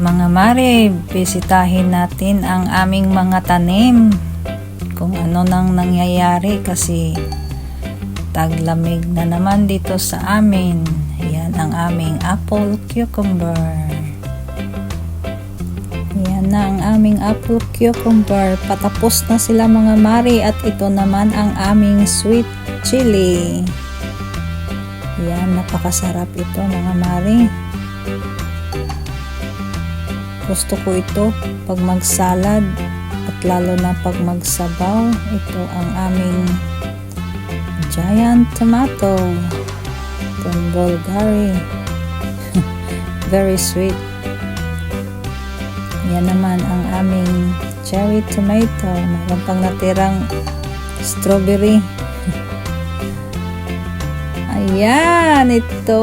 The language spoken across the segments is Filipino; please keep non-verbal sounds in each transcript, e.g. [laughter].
mare, bisitahin natin ang aming mga tanim. Kung ano nang nangyayari kasi taglamig na naman dito sa amin. Yan ang aming apple cucumber. Yan na ang aming apple cucumber. Patapos na sila mga mari at ito naman ang aming sweet chili. Yan, napakasarap ito mga mari. Gusto ko ito pag magsalad at lalo na pag magsabaw. Ito ang aming giant tomato from Bulgari. [laughs] Very sweet. Yan naman ang aming cherry tomato. Mayroon pang natirang strawberry. [laughs] Ayan, ito.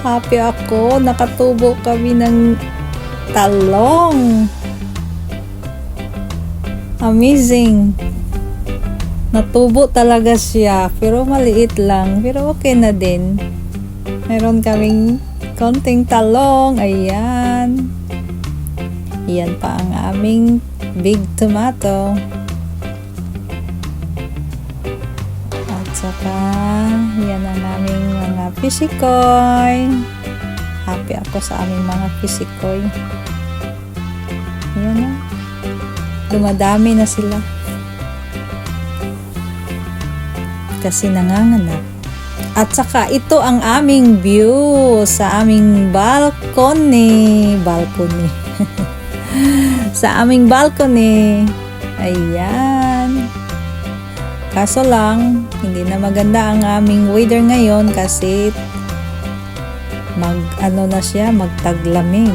Happy ako. Nakatubo kami ng talong. Amazing. Natubo talaga siya. Pero maliit lang. Pero okay na din. Meron kaming konting talong. Ayan. Yan pa ang aming big tomato. At saka, yan ang aming mga pisikoy. Happy ako sa aming mga pisikoy. Yan na. Dumadami na sila. Kasi nanganganak. At saka ito ang aming view sa aming balcony. Balcony. [laughs] sa aming balcony. Ayan. Kaso lang, hindi na maganda ang aming weather ngayon kasi mag ano na siya, magtaglamig.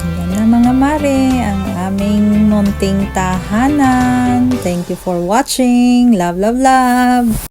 Ayan na mga mare, ang aming munting tahanan. Thank you for watching. Love, love, love.